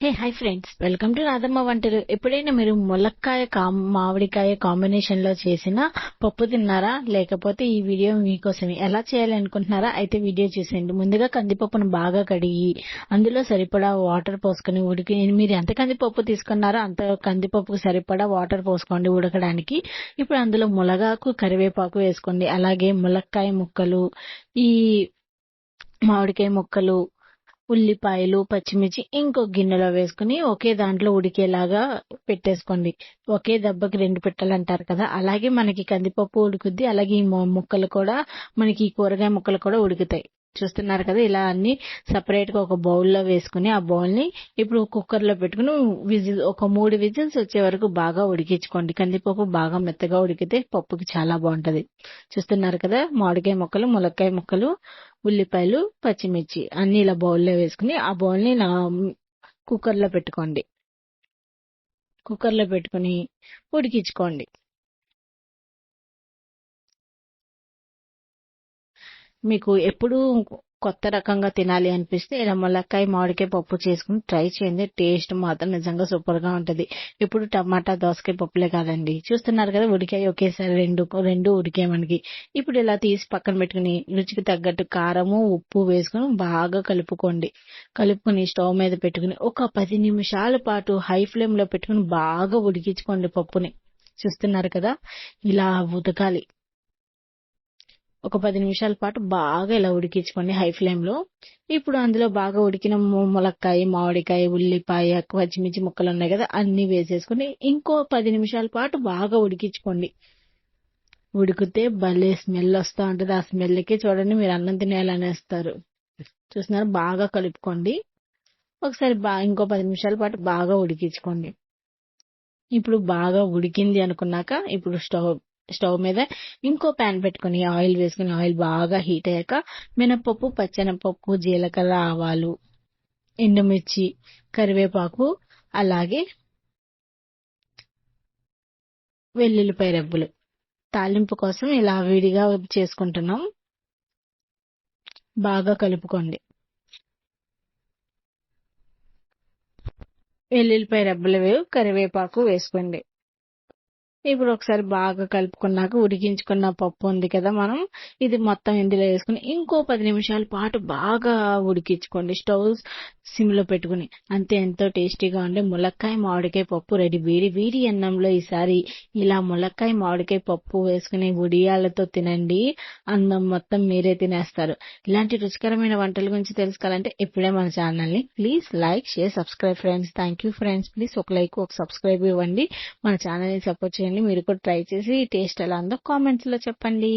Hey hi friends welcome to Radhamma వంటలు ఎప్పుడైనా మీరు ములక్కాయ మామిడికాయ కాంబినేషన్లో చేసిన పప్పు తిన్నారా? లేకపోతే ఈ వీడియో మీకోసమే ఎలా చేయాలనుకుంటున్నారా? అయితే వీడియో చూసేయండి. ముందుగా కందిపప్పును బాగా కడిగి అందులో సరిపడా వాటర్ పోసుకొని ఉడికి మీరు ఎంత కందిపప్పు తీసుకున్నారో అంత కందిపప్పుకు సరిపడా వాటర్ పోసుకోండి ఉడకడానికి. ఇప్పుడు అందులో ములగాకు కరివేపాకు వేసుకోండి. అలాగే ములక్కాయ ముక్కలు ఈ మామిడికాయ ముక్కలు ఉల్లిపాయలు పచ్చిమిర్చి ఇంకో గిన్నెలో వేసుకుని ఒకే దాంట్లో ఉడికేలాగా పెట్టేసుకోండి. ఒకే దెబ్బకి రెండు పిట్టలు అంటారు కదా అలాగే మనకి కందిపప్పు ఉడుకుద్ది అలాగే ఈ మొ- ముక్కలు కూడా మనకి ఈ కూరగాయ ముక్కలు కూడా ఉడుకుతాయి. చూస్తున్నారు కదా ఇలా అన్ని సపరేట్గా ఒక బౌల్లో వేసుకుని ఆ బౌల్ని ఇప్పుడు కుక్కర్లో పెట్టుకుని విజిల్ ఒక మూడు విజిల్స్ వచ్చే వరకు బాగా ఉడికించుకోండి. కందిపప్పు బాగా మెత్తగా ఉడికితే పప్పుకి చాలా బాగుంటది. చూస్తున్నారు కదా మామిడికాయ ముక్కలు ములక్కాయ ముక్కలు ఉల్లిపాయలు పచ్చిమిర్చి అన్ని ఇలా బౌల్లో వేసుకుని ఆ బౌల్ని నా కుక్కర్లో పెట్టుకోండి. కుక్కర్లో పెట్టుకుని ఉడికించుకోండి. మీకు ఎప్పుడు కొత్త రకంగా తినాలి అనిపిస్తే ఇలా ములక్కాయ మామిడికాయ పప్పు చేసుకుని ట్రై చేయండి. టేస్ట్ మాత్రం నిజంగా సూపర్గా ఇప్పుడు టమాటా దోసకాయ పప్పులే కాదండి. చూస్తున్నారు కదా ఉడికాయ ఒకేసారి రెండు రెండు ఉడికాయి మనకి. ఇప్పుడు ఇలా తీసి పక్కన పెట్టుకుని రుచికి తగ్గట్టు కారము ఉప్పు వేసుకుని బాగా కలుపుకోండి. కలుపుకొని స్టవ్ మీద పెట్టుకుని ఒక పది నిమిషాల పాటు హై ఫ్లేమ్లో పెట్టుకుని బాగా ఉడికించుకోండి పప్పుని. చూస్తున్నారు కదా ఇలా ఉతకాలి. ఒక పది నిమిషాల పాటు బాగా ఇలా ఉడికించుకోండి హై ఫ్లేమ్లో. ఇప్పుడు అందులో బాగా ఉడికిన ములక్కాయ మామిడికాయ ఉల్లిపాయ పచ్చిమిర్చి ముక్కలు ఉన్నాయి కదా అన్ని వేసేసుకుని ఇంకో పది నిమిషాల పాటు బాగా ఉడికించుకోండి. ఉడికితే భలే స్మెల్ వస్తూ ఉంటుంది. ఆ స్మెల్కే చూడండి మీరు అన్నం తినేయాలనేస్తారు. చూస్తున్నారు? బాగా కలుపుకోండి. ఒకసారి బాగా ఇంకో పది నిమిషాల పాటు బాగా ఉడికించుకోండి. ఇప్పుడు బాగా ఉడికింది అనుకున్నాక ఇప్పుడు స్టవ్ స్టవ్ మీద ఇంకో ప్యాన్ పెట్టుకుని ఆయిల్ వేసుకుని ఆయిల్ బాగా హీట్ అయ్యాక మినపప్పు పచ్చెనపప్పు జీలకర్ర ఆవాలు ఎండుమిర్చి కరివేపాకు అలాగే వెల్లుల్లిపాయ రెబ్బలు తాలింపు కోసం ఇలా విడిగా చేసుకుంటున్నాం. బాగా కలుపుకోండి. వెల్లుల్లిపాయ రెబ్బలు వేవు కరివేపాకు వేసుకోండి. ఇప్పుడు ఒకసారి బాగా కలుపుకున్నాక ఉడికించుకున్న పప్పు ఉంది కదా మనం ఇది మొత్తం ఇందులో వేసుకుని ఇంకో పది నిమిషాల పాటు బాగా ఉడికించుకోండి. స్టవ్ సిమ్లో పెట్టుకుని. అంతే ఎంతో టేస్టీగా ఉండే ములక్కాయ మామిడికాయ పప్పు రెడీ. వేడి వేడి అన్నంలో ఈసారి ఇలా ములక్కాయ మామిడికాయ పప్పు వేసుకుని ఉడియాలతో తినండి. అన్నం మొత్తం మీరే తినేస్తారు. ఇలాంటి రుచికరమైన వంటల గురించి తెలుసుకోవాలంటే ఇప్పుడే మన ఛానల్ని please like share subscribe friends. Thank you friends. Please ఒక లైక్ ఒక సబ్స్క్రైబ్ ఇవ్వండి. మన ఛానల్ని సపోర్ట్ చేయండి. మీరు కూడా ట్రై చేసి టేస్ట్ ఎలా ఉందో కామెంట్స్లో చెప్పండి.